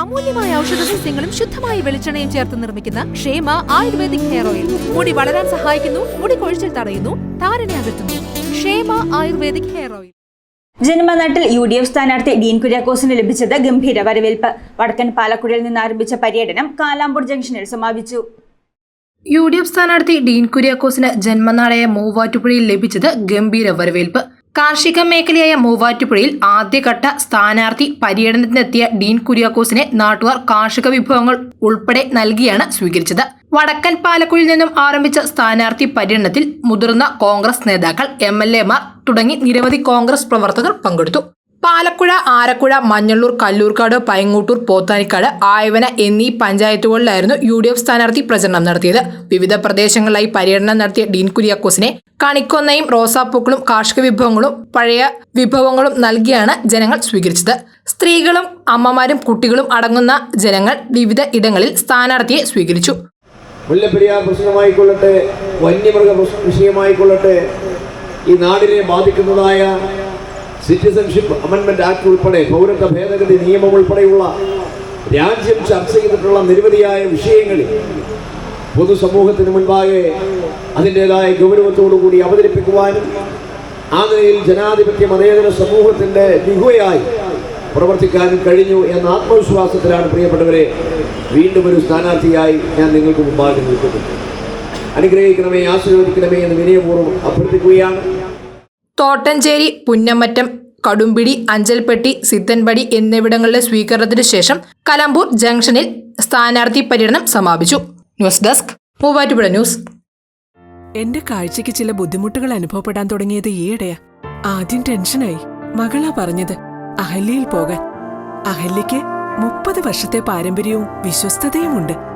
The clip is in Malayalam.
അമൂല്യമായ ഔഷധ സസ്യങ്ങളും ശുദ്ധമായ വെളിച്ചെണ്ണയും ചേർത്ത് നിർമ്മിക്കുന്ന ക്ഷേമ ആയുർവേദിക് ഹെയർ ഓയിൽ. മുടി വളരാൻ സഹായിക്കുന്നു മുടി കൊഴിച്ചിൽ തടയുന്നു താരനെ അകറ്റുന്നു. Kshema Ayurvedic hair oil. ജന്മനാട്ടിൽ U D F സ്ഥാനാർത്ഥി ഡീൻ കുര്യാക്കോസിന് ലഭിച്ചത് ഗംഭീര വരവേൽപ്പ്. വടക്കൻ പാലക്കുഴയിൽ നിന്ന് ആരംഭിച്ച പര്യടനം കാലാമ്പൂർ ജംഗ്ഷനിൽ സമാപിച്ചു. യു ഡി എഫ് സ്ഥാനാർത്ഥി ഡീൻ കുര്യാക്കോസിന് ജന്മനാടായ മൂവാറ്റുപുഴയിൽ ലഭിച്ചത് ഗംഭീര വരവേൽപ്പ്. കാർഷിക മേഖലയായ മൂവാറ്റുപുഴയിൽ ആദ്യഘട്ട സ്ഥാനാർത്ഥി പര്യടനത്തിനെത്തിയ ഡീൻ കുര്യാക്കോസിനെ നാട്ടുകാർ കാർഷിക വിഭവങ്ങൾ ഉൾപ്പെടെ നൽകിയാണ് സ്വീകരിച്ചത്. വടക്കൻ പാലക്കുഴിൽ നിന്നും ആരംഭിച്ച സ്ഥാനാർത്ഥി പര്യടനത്തിൽ മുതിർന്ന കോൺഗ്രസ് നേതാക്കൾ എം തുടങ്ങി നിരവധി കോൺഗ്രസ് പ്രവർത്തകർ പങ്കെടുത്തു. പാലക്കുഴ ആരക്കുഴ മഞ്ഞള്ളൂർ കല്ലൂർക്കാട് പയങ്ങൂട്ടൂർ പോത്താനിക്കാട് ആയവന എന്നീ പഞ്ചായത്തുകളിലായിരുന്നു യു ഡി എഫ് സ്ഥാനാർത്ഥി പ്രചരണം നടത്തിയത്. വിവിധ പ്രദേശങ്ങളിലായി പര്യടനം നടത്തിയ ഡീൻ കുര്യാക്കോസിനെ കണിക്കൊന്നയും റോസാപ്പൂക്കളും കാർഷിക വിഭവങ്ങളും പഴയ വിഭവങ്ങളും നൽകിയാണ് ജനങ്ങൾ സ്വീകരിച്ചത്. സ്ത്രീകളും അമ്മമാരും കുട്ടികളും അടങ്ങുന്ന ജനങ്ങൾ വിവിധ ഇടങ്ങളിൽ സ്ഥാനാർത്ഥിയെ സ്വീകരിച്ചു. വന്യമൃഗ വിഷയമായിക്കൊള്ളട്ടെ ഈ നാടിനെ ബാധിക്കുന്നതായ സിറ്റിസൺഷിപ്പ് അമെൻമെന്റ് ആക്ട് ഉൾപ്പെടെ പൗരത്വ ഭേദഗതി നിയമം ഉൾപ്പെടെയുള്ള രാജ്യം ചർച്ച ചെയ്തിട്ടുള്ള നിരവധിയായ വിഷയങ്ങളിൽ പൊതുസമൂഹത്തിന് മുൻപാകെ അതിന്റെതായ ഗൗരവത്തോടുകൂടി അവതരിപ്പിക്കുവാനും ആ നിലയിൽ ജനാധിപത്യ മതേതര സമൂഹത്തിന്റെ ലിഹുവയായി പ്രവർത്തിക്കാനും കഴിഞ്ഞു എന്ന ആത്മവിശ്വാസത്തിലാണ് പ്രിയപ്പെട്ടവരെ വീണ്ടും ഒരു സ്ഥാനാർത്ഥിയായി ഞാൻ നിങ്ങൾക്ക് മുമ്പാകെ നിൽക്കുന്നത് അനുഗ്രഹിക്കണമേ ആശീർവദിക്കണമേ എന്ന് വിനയപൂർവം അഭ്യർത്ഥിക്കുകയാണ്. തോട്ടഞ്ചേരി പുന്നമറ്റം കടുമ്പിടി അഞ്ചൽപ്പെട്ടി സിദ്ധൻപടി എന്നിവിടങ്ങളിലെ സ്വീകരണത്തിന് ശേഷം കലമ്പൂർ ജംഗ്ഷനിൽ സ്ഥാനാർത്ഥി പര്യടനം സമാപിച്ചു. News desk Muvattupuzha news. എന്റെ കാഴ്ചയ്ക്ക് ചില ബുദ്ധിമുട്ടുകൾ അനുഭവപ്പെടാൻ തുടങ്ങിയത് ഈയിടെയാ. ആദ്യം ടെൻഷനായി. മകളാ പറഞ്ഞത് അഹല്യയിൽ പോകാൻ. അഹല്യയ്ക്ക് മുപ്പത് വർഷത്തെ പാരമ്പര്യവും വിശ്വസ്തതയുമുണ്ട്.